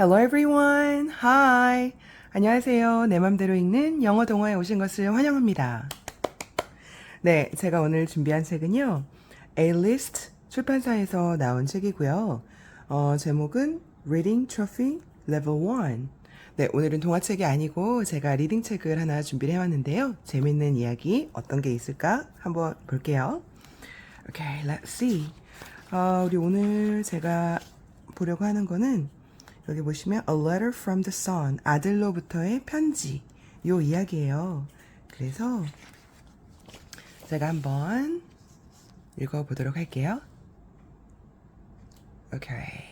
Hello everyone. Hi. 안녕하세요. 내 맘대로 읽는 영어 동화에 오신 것을 환영합니다. 네, 제가 오늘 준비한 책은요. A-List 출판사에서 나온 책이고요. 어, 제목은 Reading Trophy Level 1. 네, 오늘은 동화책이 아니고 제가 리딩 책을 하나 준비를 해왔는데요. 재밌는 이야기 어떤 게 있을까 한번 볼게요. Okay, let's see. 어, 우리 오늘 제가 보려고 하는 거는 여기 보시면 A Letter from the Sun 아들로부터의 편지 요 이야기예요. 그래서 제가 한번 읽어보도록 할게요. Okay,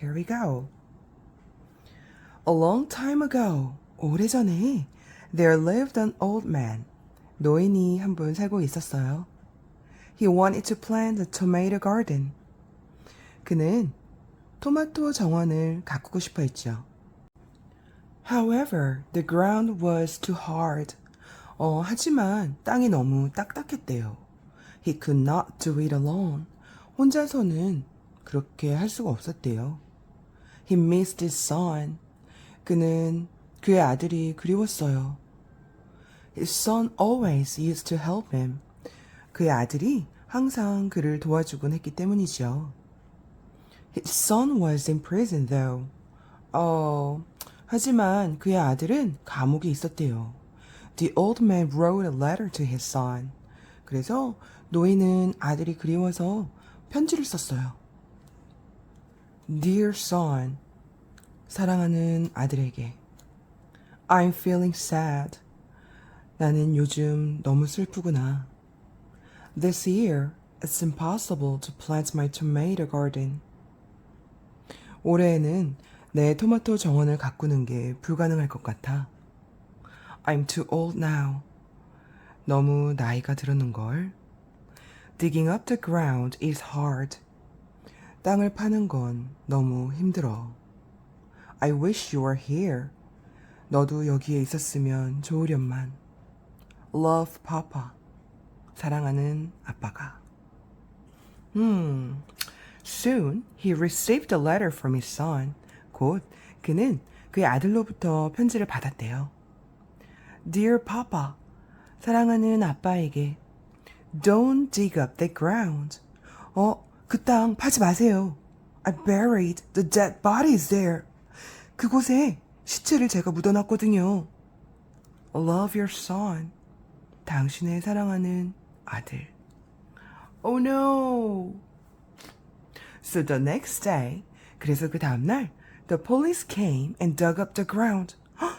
here we go. A long time ago, 오래전에 there lived an old man. 노인이 한 분 살고 있었어요. He wanted to plant a tomato garden. 그는 토마토 정원을 가꾸고 싶어 했죠. However, the ground was too hard. 어, 하지만 땅이 너무 딱딱했대요. He could not do it alone. 혼자서는 그렇게 할 수가 없었대요. He missed his son. 그는 그의 아들이 그리웠어요. His son always used to help him. 그의 아들이 항상 그를 도와주곤 했기 때문이죠. His son was in prison though. 어, 하지만 그의 아들은 감옥에 있었대요. The old man wrote a letter to his son. 그래서 노인은 아들이 그리워서 편지를 썼어요. Dear son, 사랑하는 아들에게. I'm feeling sad. 나는 요즘 너무 슬프구나. This year, it's impossible to plant my tomato garden. 올해에는 내 토마토 정원을 가꾸는 게 불가능할 것 같아. I'm too old now. 너무 나이가 들었는 걸. Digging up the ground is hard. 땅을 파는 건 너무 힘들어. I wish you were here. 너도 여기에 있었으면 좋으련만. Love, Papa. 사랑하는 아빠가. 음, soon he received a letter from his son. 곧 그는 그의 아들로부터 편지를 받았대요. Dear Papa, 사랑하는 아빠에게 Don't dig up the ground. 어, 그 땅 파지 마세요. I buried the dead bodies there. 그곳에 시체를 제가 묻어놨거든요. Love your son. 당신의 사랑하는 아들. Oh no. So the next day, 그래서 그 다음날, the police came and dug up the ground. 헉!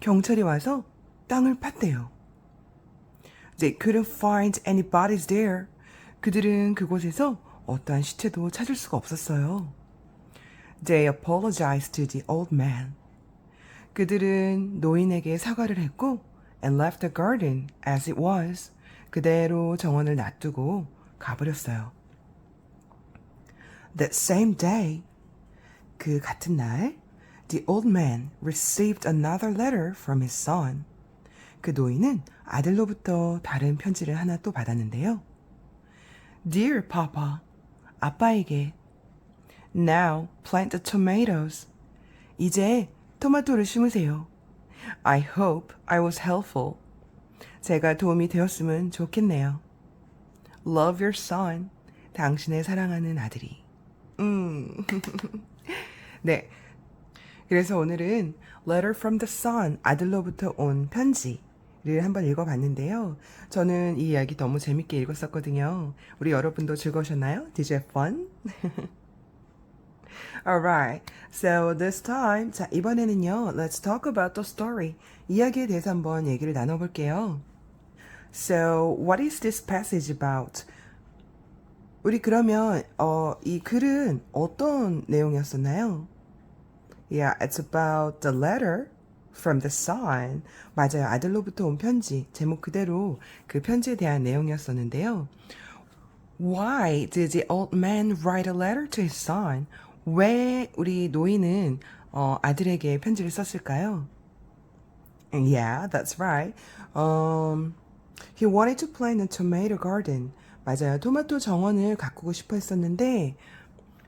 경찰이 와서 땅을 팠대요. They couldn't find any bodies there. 그들은 그곳에서 어떠한 시체도 찾을 수가 없었어요. They apologized to the old man. 그들은 노인에게 사과를 했고 and left the garden as it was. 그대로 정원을 놔두고 가버렸어요. That same day, 그 같은 날, the old man received another letter from his son. 그 노인은 아들로부터 다른 편지를 하나 또 받았는데요. Dear Papa, 아빠에게 Now plant the tomatoes. 이제 토마토를 심으세요. I hope I was helpful. 제가 도움이 되었으면 좋겠네요. Love your son. 당신의 사랑하는 아들이. 음. 네. 그래서 오늘은 Letter from the Sun, 아들로부터 온 편지 를 한번 읽어봤는데요. 저는 이 이야기 너무 재밌게 읽었었거든요. 우리 여러분도 즐거우셨나요? Did you have fun? Alright. So this time, 자 이번에는요. Let's talk about the story. 이야기에 대해서 한번 얘기를 나눠볼게요. So what is this passage about? 우리 그러면 어, 이 글은 어떤 내용이었었나요? Yeah, it's about the letter from the son. 맞아요. 아들로부터 온 편지. 제목 그대로 그 편지에 대한 내용이었었는데요. Why did the old man write a letter to his son? 왜 우리 노인은 어, 아들에게 편지를 썼을까요? Yeah, that's right. Um, he wanted to plant a tomato garden. 맞아요. 토마토 정원을 가꾸고 싶어 했었는데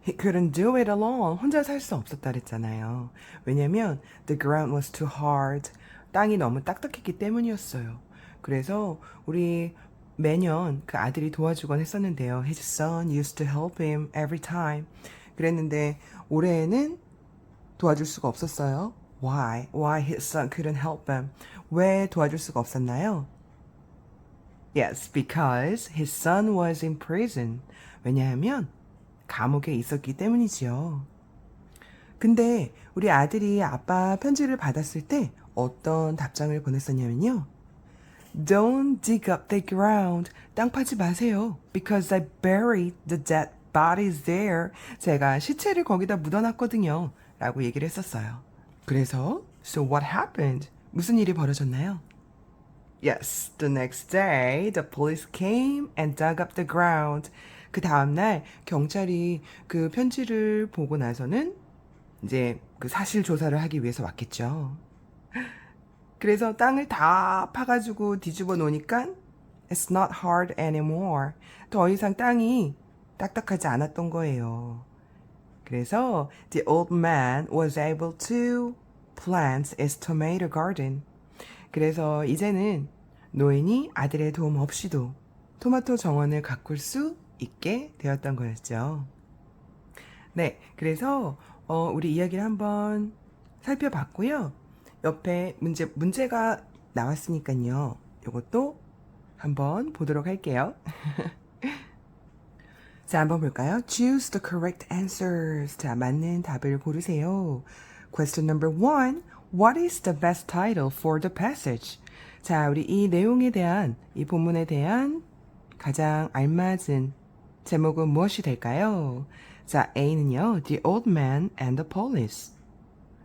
He couldn't do it alone. 혼자 살 수 없었다 그랬잖아요. 왜냐면 the ground was too hard. 땅이 너무 딱딱했기 때문이었어요. 그래서 우리 매년 그 아들이 도와주곤 했었는데요. His son used to help him every time. 그랬는데 올해에는 도와줄 수가 없었어요. Why? Why his son couldn't help him? 왜 도와줄 수가 없었나요? Yes, because his son was in prison. 왜냐하면 감옥에 있었기 때문이지요. 근데 우리 아들이 아빠 편지를 받았을 때 어떤 답장을 보냈었냐면요. Don't dig up the ground. 땅 파지 마세요. Because I buried the dead bodies there. 제가 시체를 거기다 묻어놨거든요. 라고 얘기를 했었어요. 그래서, so what happened? 무슨 일이 벌어졌나요? Yes, the next day, the police came and dug up the ground. 그 다음날 경찰이 그 편지를 보고 나서는 이제 그 사실 조사를 하기 위해서 왔겠죠. 그래서 땅을 다 파가지고 뒤집어 놓으니까 it's not hard anymore. 더 이상 땅이 딱딱하지 않았던 거예요. 그래서 the old man was able to plant his tomato garden. 그래서 이제는 노인이 아들의 도움 없이도 토마토 정원을 가꿀 수 있게 되었던 거였죠. 네, 그래서 어, 우리 이야기를 한번 살펴봤고요. 옆에 문제 문제가 나왔으니까요. 이것도 한번 보도록 할게요. 자, 한번 볼까요? Choose the correct answers. 자, 맞는 답을 고르세요. Question number one. What is the best title for the passage? 자, 우리 이 내용에 대한, 이 본문에 대한 가장 알맞은 제목은 무엇이 될까요? 자, A는요, The Old Man and the Police.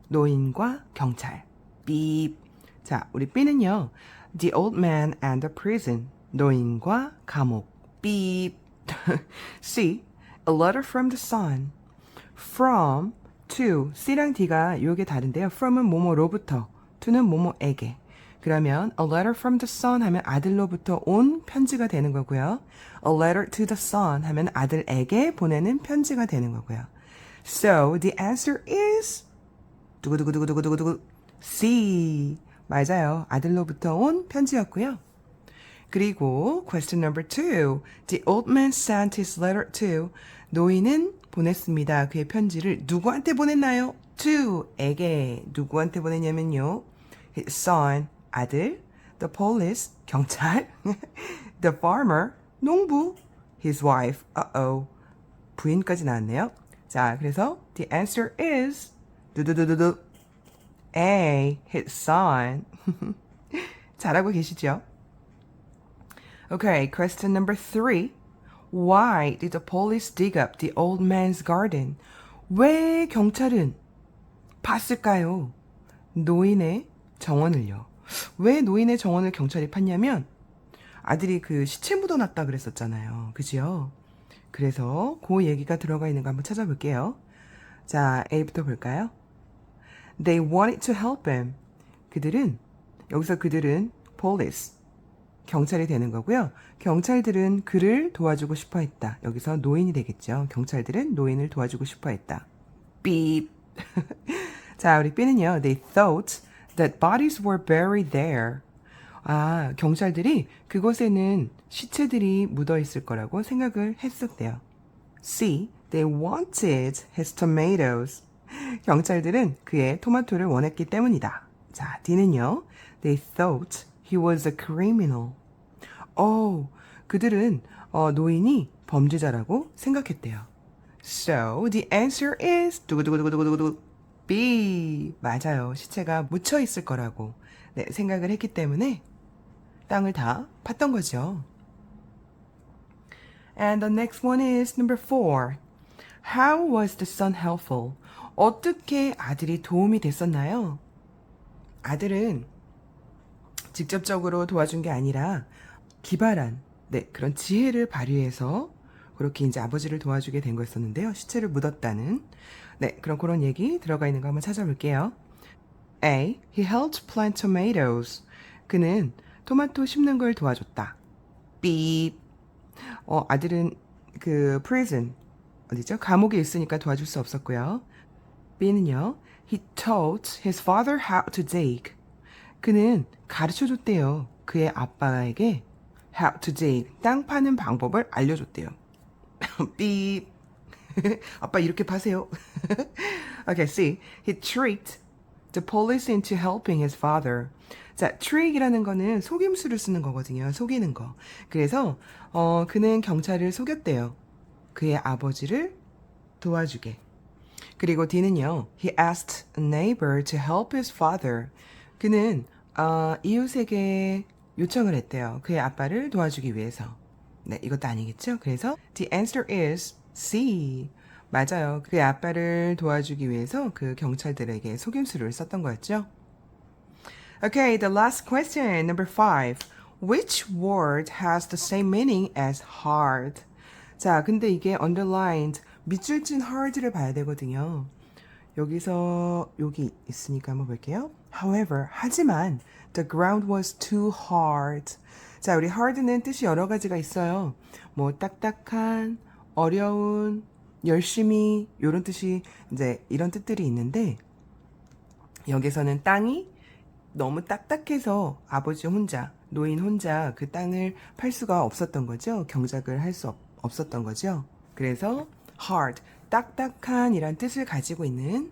노인과 경찰. B. 자, 우리 B는요, The Old Man and the Prison. 노인과 감옥. B. C. A letter from the sun. From to C랑 D가 요게 다른데요. from은 뭐뭐로부터, to는 뭐뭐에게. 그러면 a letter from the sun 하면 아들로부터 온 편지가 되는 거고요. a letter to the sun 하면 아들에게 보내는 편지가 되는 거고요. So the answer is 두구두구두구두구두구 C 맞아요. 아들로부터 온 편지였고요. 그리고 question number two. The old man sent his letter to 노인은 보냈습니다. 그의 편지를 누구한테 보냈나요? to에게 누구한테 보냈냐면요. his son 아들, the police 경찰, the farmer 농부, his wife uh-oh 부인까지 나왔네요. 자, 그래서 the answer is 두두두두두 A his son 잘하고 계시죠? Okay, question number three. Why did the police dig up the old man's garden? 왜 경찰은 봤을까요? 노인의 정원을요. 왜 노인의 정원을 경찰이 팠냐면 아들이 그 시체 묻어놨다 그랬었잖아요. 그지요? 그래서 그 얘기가 들어가 있는 거 한번 찾아볼게요. 자, A부터 볼까요? They wanted to help him. 그들은 여기서 그들은 police 경찰이 되는 거고요. 경찰들은 그를 도와주고 싶어 했다. 여기서 노인이 되겠죠. 경찰들은 노인을 도와주고 싶어 했다. 삐. 자, 우리 B는요. They thought that bodies were buried there. 아, 경찰들이 그곳에는 시체들이 묻어 있을 거라고 생각을 했었대요. C. They wanted his tomatoes. 경찰들은 그의 토마토를 원했기 때문이다. 자, D는요. They thought he was a criminal. 어, 그들은 어, 노인이 범죄자라고 생각했대요. So the answer is 두구두구두구두구두구 B 맞아요. 시체가 묻혀 있을 거라고 네, 생각을 했기 때문에 땅을 다 팠던 거죠. And the next one is number four. How was the son helpful? 어떻게 아들이 도움이 됐었나요? 아들은 직접적으로 도와준 게 아니라 기발한 네, 그런 지혜를 발휘해서 그렇게 이제 아버지를 도와주게 된 거였었는데요. 시체를 묻었다는 네, 그런 그런 얘기 들어가 있는 거 한번 찾아볼게요. A. He helped plant tomatoes. 그는 토마토 심는 걸 도와줬다. B. 어, 아들은 그 prison 어디죠? 감옥에 있으니까 도와줄 수 없었고요. B는요. He taught his father how to dig. 그는 가르쳐 줬대요. 그의 아빠에게 how to dig. 땅 파는 방법을 알려줬대요. B. 아빠 이렇게 파세요. okay, C. He tricked the police into helping his father. 자, trick이라는 거는 속임수를 쓰는 거거든요. 속이는 거. 그래서 어, 그는 경찰을 속였대요. 그의 아버지를 도와주게. 그리고 D는요. He asked a neighbor to help his father. 그는 어, 이웃에게 요청을 했대요. 그의 아빠를 도와주기 위해서. 네, 이것도 아니겠죠? 그래서 the answer is C. 맞아요. 그의 아빠를 도와주기 위해서 그 경찰들에게 속임수를 썼던 거였죠. Okay, the last question, number five. Which word has the same meaning as hard? 자, 근데 이게 underlined, 밑줄 친 hard를 봐야 되거든요. 여기서 여기 있으니까 한번 볼게요. However, 하지만 the ground was too hard. 자, 우리 hard는 뜻이 여러 가지가 있어요. 뭐 딱딱한, 어려운, 열심히 이런 뜻이 이제 이런 뜻들이 있는데 여기서는 땅이 너무 딱딱해서 아버지 혼자, 노인 혼자 그 땅을 팔 수가 없었던 거죠. 경작을 할 수 없었던 거죠. 그래서 hard, 딱딱한 이란 뜻을 가지고 있는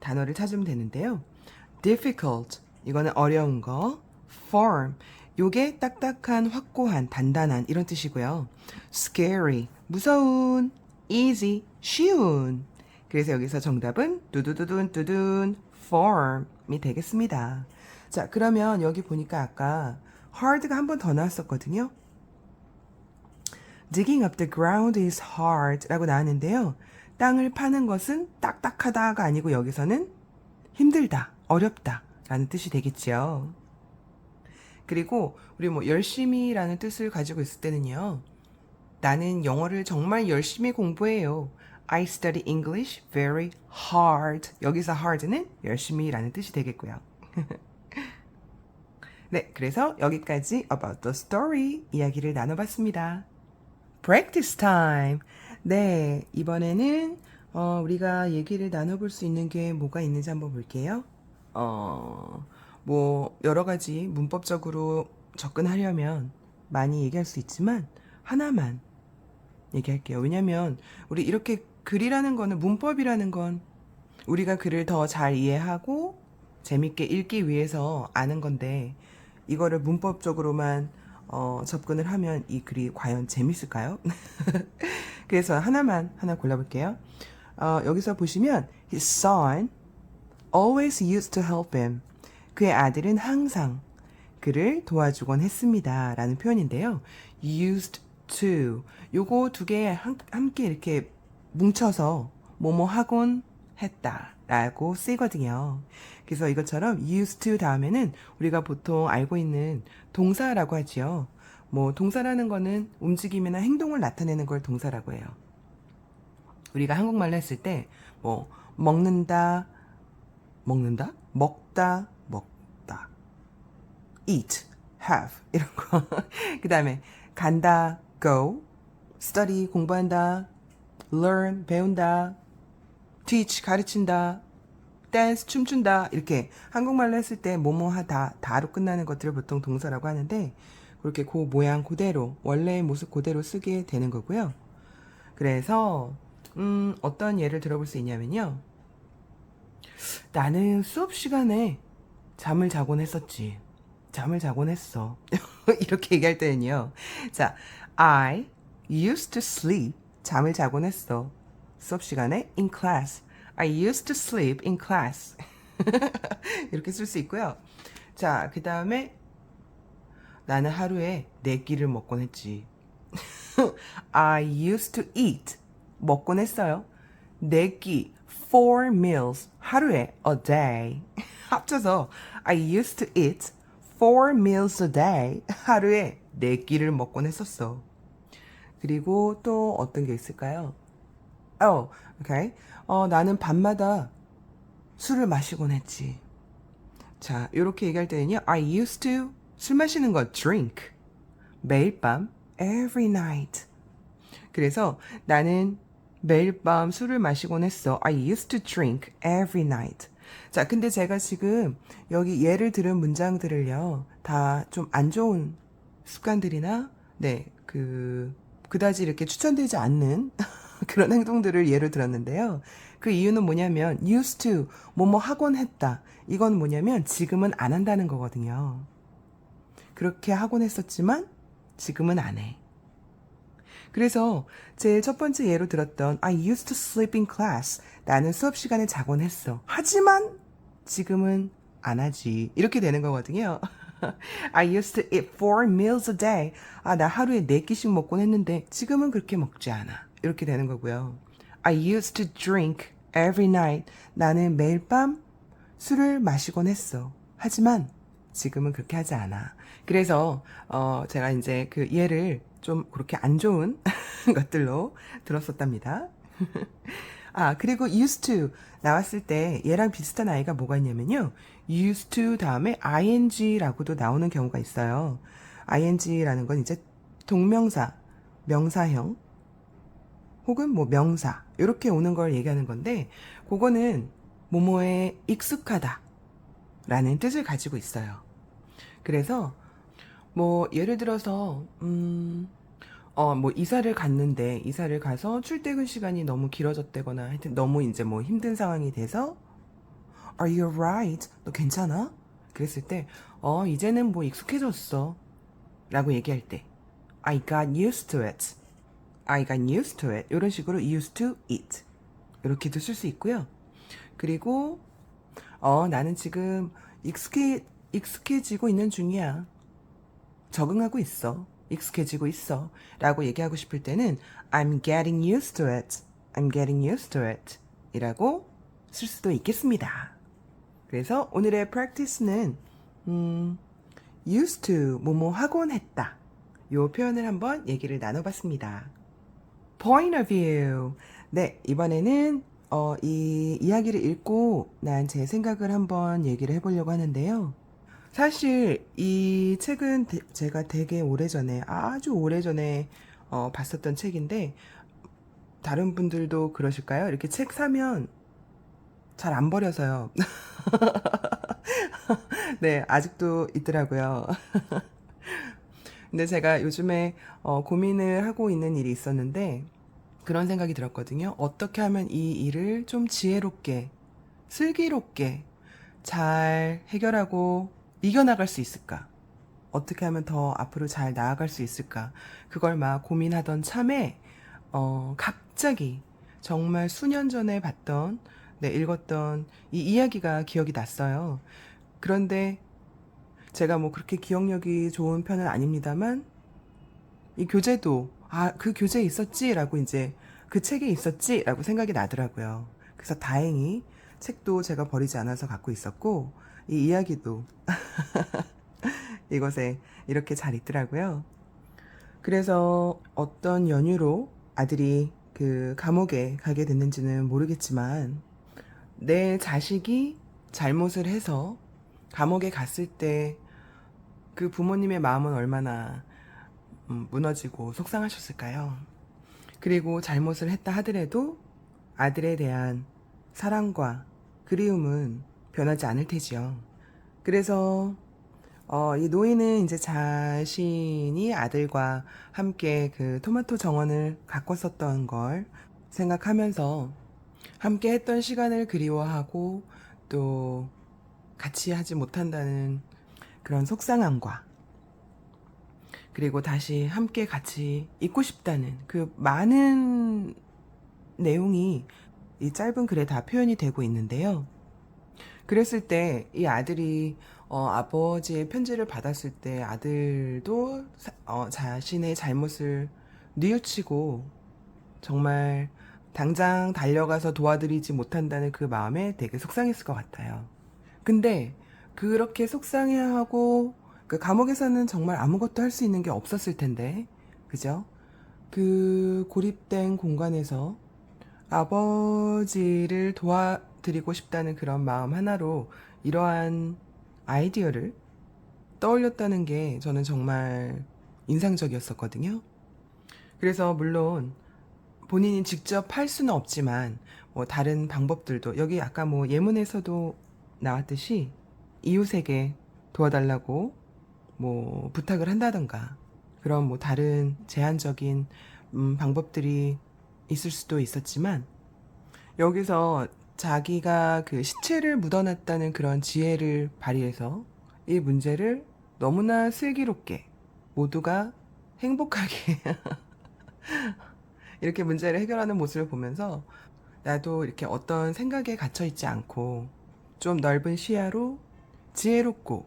단어를 찾으면 되는데요. Difficult, 이거는 어려운 거. firm, 요게 딱딱한, 확고한, 단단한 이런 뜻이고요. scary, 무서운. easy, 쉬운. 그래서 여기서 정답은 두두두둔 두둔 form이 되겠습니다. 자, 그러면 여기 보니까 아까 hard가 한 번 더 나왔었거든요. digging up the ground is hard 라고 나왔는데요. 땅을 파는 것은 딱딱하다가 아니고 여기서는 힘들다, 어렵다 라는 뜻이 되겠죠. 그리고 우리 뭐 열심히 라는 뜻을 가지고 있을 때는요. 나는 영어를 정말 열심히 공부해요. I study English very hard. 여기서 hard는 열심히 라는 뜻이 되겠고요. 네, 그래서 여기까지 about the story 이야기를 나눠봤습니다. Practice time. 네, 이번에는 어, 우리가 얘기를 나눠볼 수 있는 게 뭐가 있는지 한번 볼게요. 어, 뭐 여러 가지 문법적으로 접근하려면 많이 얘기할 수 있지만 하나만 얘기할게요. 왜냐면 우리 이렇게 글이라는 거는 문법이라는 건 우리가 글을 더 잘 이해하고 재밌게 읽기 위해서 아는 건데 이거를 문법적으로만 어, 접근을 하면 이 글이 과연 재밌을까요? 그래서 하나만 하나 골라볼게요. 어, 여기서 보시면 his son always used to help him. 그의 아들은 항상 그를 도와주곤 했습니다. 라는 표현인데요. used to 요거 두 개 함께 이렇게 뭉쳐서 뭐뭐 하곤 했다 라고 쓰이거든요. 그래서 이것처럼 used to 다음에는 우리가 보통 알고 있는 동사라고 하지요. 뭐 동사라는 거는 움직임이나 행동을 나타내는 걸 동사라고 해요. 우리가 한국말로 했을 때 뭐 먹는다, 먹는다, 먹다, 먹다, eat, have. 이런 거. 그 다음에 간다, go, study 공부한다, learn 배운다, teach 가르친다, dance 춤춘다. 이렇게 한국말로 했을 때 뭐뭐 하다 다로 끝나는 것들을 보통 동사라고 하는데 그렇게 그 모양 그대로 원래의 모습 그대로 쓰게 되는 거고요. 그래서 음, 어떤 예를 들어볼 수 있냐면요. 나는 수업 시간에 잠을 자곤 했었지. 잠을 자곤 했어. 이렇게 얘기할 때는요. 자, I used to sleep. 잠을 자곤 했어. 수업 시간에 in class. I used to sleep in class. 이렇게 쓸 수 있고요. 자, 그 다음에 나는 하루에 네 끼를 먹곤 했지. I used to eat. 먹곤 했어요. 네 끼. Four meals. 하루에 a day. 합쳐서 I used to eat four meals a day. 하루에 네 끼를 먹곤 했었어. 그리고 또 어떤 게 있을까요? Oh, okay. 어, 나는 밤마다 술을 마시곤 했지. 자, 이렇게 얘기할 때는요. I used to 술 마시는 거 drink. 매일 밤 every night. 그래서 나는 매일 밤 술을 마시곤 했어. I used to drink every night. 자, 근데 제가 지금 여기 예를 들은 문장들을요, 다 좀 안 좋은 습관들이나, 네, 그, 그다지 이렇게 추천되지 않는 그런 행동들을 예를 들었는데요. 그 이유는 뭐냐면, used to, 뭐뭐 하곤 했다. 이건 뭐냐면, 지금은 안 한다는 거거든요. 그렇게 하곤 했었지만, 지금은 안 해. 그래서 제 첫 번째 예로 들었던 I used to sleep in class. 나는 수업 시간에 자곤 했어. 하지만 지금은 안 하지. 이렇게 되는 거거든요. I used to eat four meals a day. 아, 나 하루에 네 끼씩 먹곤 했는데 지금은 그렇게 먹지 않아. 이렇게 되는 거고요. I used to drink every night. 나는 매일 밤 술을 마시곤 했어. 하지만 지금은 그렇게 하지 않아. 그래서 어 제가 이제 그 예를 좀 그렇게 안 좋은 것들로 들었었답니다. 아, 그리고 used to 나왔을 때 얘랑 비슷한 아이가 뭐가 있냐면요. used to 다음에 ing라고도 나오는 경우가 있어요. ing라는 건 이제 동명사, 명사형 혹은 뭐 명사 이렇게 오는 걸 얘기하는 건데 그거는 뭐뭐에 익숙하다 라는 뜻을 가지고 있어요. 그래서 뭐 예를 들어서 음, 어, 뭐 이사를 갔는데 이사를 가서 출퇴근 시간이 너무 길어졌다거나 하여튼 너무 이제 뭐 힘든 상황이 돼서 Are you alright? 너 괜찮아? 그랬을 때 어, 이제는 뭐 익숙해졌어. 라고 얘기할 때 I got used to it. I got used to it. 이런 식으로 used to it. 이렇게도 쓸 수 있고요. 그리고 어, 나는 지금 익숙해 익숙해지고 있는 중이야. 적응하고 있어. 익숙해지고 있어. 라고 얘기하고 싶을 때는 I'm getting used to it. I'm getting used to it. 이라고 쓸 수도 있겠습니다. 그래서 오늘의 practice는 음, used to 뭐뭐 하곤 했다. 요 표현을 한번 얘기를 나눠봤습니다. point of view. 네, 이번에는 어, 이 이야기를 읽고 난 제 생각을 한번 얘기를 해보려고 하는데요. 사실 이 책은 대- 제가 되게 오래전에 아주 오래전에 어, 봤었던 책인데 다른 분들도 그러실까요? 이렇게 책 사면 잘 안 버려서요. 네, 아직도 있더라고요. 근데 제가 요즘에 어, 고민을 하고 있는 일이 있었는데 그런 생각이 들었거든요. 어떻게 하면 이 일을 좀 지혜롭게, 슬기롭게 잘 해결하고 이겨나갈 수 있을까? 어떻게 하면 더 앞으로 잘 나아갈 수 있을까? 그걸 막 고민하던 참에, 어, 갑자기 정말 수년 전에 봤던, 네, 읽었던 이 이야기가 기억이 났어요. 그런데 제가 뭐 그렇게 기억력이 좋은 편은 아닙니다만, 이 교재도, 아, 그 교재에 있었지라고 이제 그 책에 있었지라고 생각이 나더라고요. 그래서 다행히 책도 제가 버리지 않아서 갖고 있었고, 이 이야기도 이곳에 이렇게 잘 있더라고요. 그래서 어떤 연유로 아들이 그 감옥에 가게 됐는지는 모르겠지만 내 자식이 잘못을 해서 감옥에 갔을 때 그 부모님의 마음은 얼마나 음, 무너지고 속상하셨을까요? 그리고 잘못을 했다 하더라도 아들에 대한 사랑과 그리움은 변하지 않을 테지요. 그래서 어, 이 노인은 이제 자신이 아들과 함께 그 토마토 정원을 가꿨었던 걸 생각하면서 함께 했던 시간을 그리워하고 또 같이 하지 못한다는 그런 속상함과 그리고 다시 함께 같이 있고 싶다는 그 많은 내용이 이 짧은 글에 다 표현이 되고 있는데요. 그랬을 때 이 아들이 어, 아버지의 편지를 받았을 때 아들도 사- 어, 자신의 잘못을 뉘우치고 정말 당장 달려가서 도와드리지 못한다는 그 마음에 되게 속상했을 것 같아요. 근데 그렇게 속상해하고 그 감옥에서는 정말 아무것도 할 수 있는 게 없었을 텐데, 그죠? 그 고립된 공간에서 아버지를 도와 드리고 싶다는 그런 마음 하나로 이러한 아이디어를 떠올렸다는 게 저는 정말 인상적이었었거든요. 그래서 물론 본인이 직접 할 수는 없지만 뭐 다른 방법들도 여기 아까 뭐 예문에서도 나왔듯이 이웃에게 도와달라고 뭐 부탁을 한다던가 그런 뭐 다른 제한적인 음, 방법들이 있을 수도 있었지만 여기서 자기가 그 시체를 묻어놨다는 그런 지혜를 발휘해서 이 문제를 너무나 슬기롭게 모두가 행복하게 이렇게 문제를 해결하는 모습을 보면서 나도 이렇게 어떤 생각에 갇혀 있지 않고 좀 넓은 시야로 지혜롭고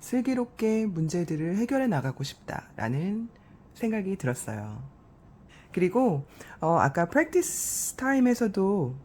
슬기롭게 문제들을 해결해 나가고 싶다라는 생각이 들었어요. 그리고 어, 아까 practice time에서도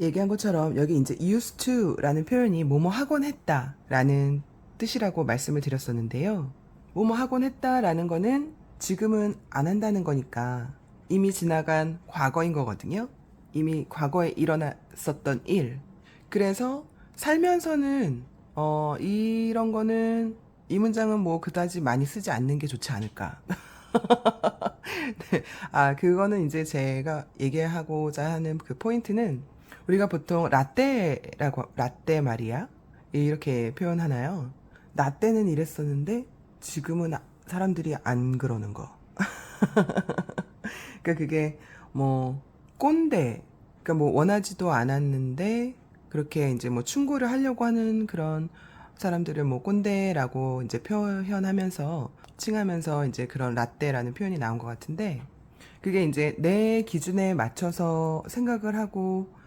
얘기한 것처럼 여기 이제 used to라는 표현이 뭐뭐 하곤 했다라는 뜻이라고 말씀을 드렸었는데요. 뭐뭐 하곤 했다라는 거는 지금은 안 한다는 거니까 이미 지나간 과거인 거거든요. 이미 과거에 일어났었던 일. 그래서 살면서는 어 이런 거는 이 문장은 뭐 그다지 많이 쓰지 않는 게 좋지 않을까. 네. 아, 그거는 이제 제가 얘기하고자 하는 그 포인트는 우리가 보통 라떼라고, 라떼 말이야? 이렇게 표현하나요? 나 때는 이랬었는데 지금은 아- 사람들이 안 그러는 거. 그러니까 그게 뭐 꼰대, 그러니까 뭐 원하지도 않았는데 그렇게 이제 뭐 충고를 하려고 하는 그런 사람들을 뭐 꼰대라고 이제 표현하면서 칭하면서 이제 그런 라떼라는 표현이 나온 것 같은데 그게 이제 내 기준에 맞춰서 생각을 하고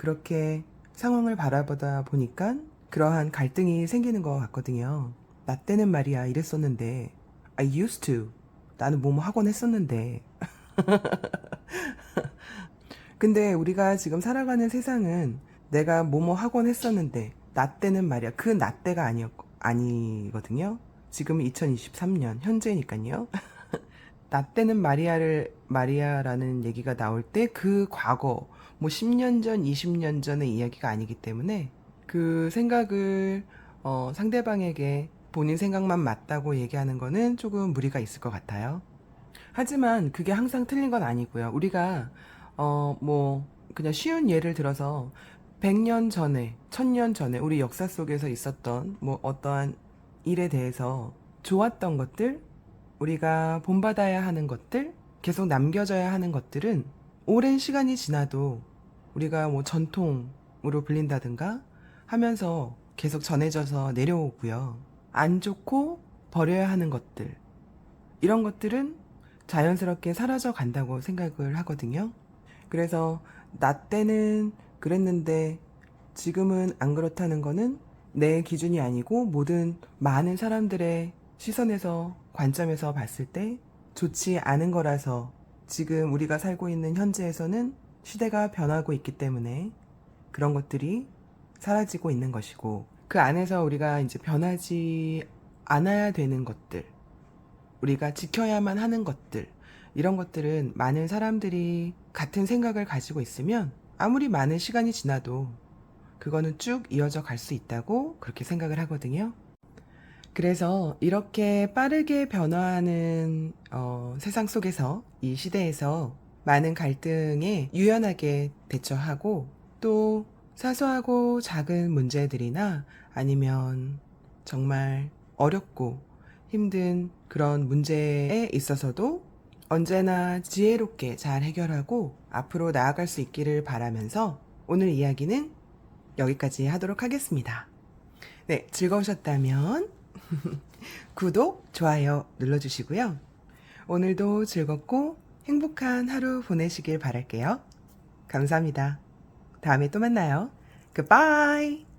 그렇게 상황을 바라보다 보니까 그러한 갈등이 생기는 것 같거든요. 나 때는 말이야 이랬었는데 I used to 나는 뭐뭐 하곤 했었는데 근데 우리가 지금 살아가는 세상은 내가 뭐뭐 하곤 했었는데 나 때는 말이야 그 나 때가 아니었 아니거든요. 지금은 2023년 현재니까요. 나 때는 마리아를 마리아라는 얘기가 나올 때 그 과거 뭐 10년 전, 20년 전의 이야기가 아니기 때문에 그 생각을 어, 상대방에게 본인 생각만 맞다고 얘기하는 거는 조금 무리가 있을 것 같아요. 하지만 그게 항상 틀린 건 아니고요. 우리가 어 뭐 그냥 쉬운 예를 들어서 100년 전에, 1000년 전에 우리 역사 속에서 있었던 뭐 어떠한 일에 대해서 좋았던 것들, 우리가 본받아야 하는 것들, 계속 남겨져야 하는 것들은 오랜 시간이 지나도 우리가 뭐 전통으로 불린다든가 하면서 계속 전해져서 내려오고요. 안 좋고 버려야 하는 것들. 이런 것들은 자연스럽게 사라져 간다고 생각을 하거든요. 그래서 나 때는 그랬는데 지금은 안 그렇다는 거는 내 기준이 아니고 모든 많은 사람들의 시선에서 관점에서 봤을 때 좋지 않은 거라서 지금 우리가 살고 있는 현재에서는 시대가 변하고 있기 때문에 그런 것들이 사라지고 있는 것이고 그 안에서 우리가 이제 변하지 않아야 되는 것들 우리가 지켜야만 하는 것들 이런 것들은 많은 사람들이 같은 생각을 가지고 있으면 아무리 많은 시간이 지나도 그거는 쭉 이어져 갈 수 있다고 그렇게 생각을 하거든요. 그래서 이렇게 빠르게 변화하는 어, 세상 속에서 이 시대에서 많은 갈등에 유연하게 대처하고 또 사소하고 작은 문제들이나 아니면 정말 어렵고 힘든 그런 문제에 있어서도 언제나 지혜롭게 잘 해결하고 앞으로 나아갈 수 있기를 바라면서 오늘 이야기는 여기까지 하도록 하겠습니다. 네, 즐거우셨다면 구독, 좋아요 눌러주시고요. 오늘도 즐겁고 행복한 하루 보내시길 바랄게요. 감사합니다. 다음에 또 만나요. Goodbye!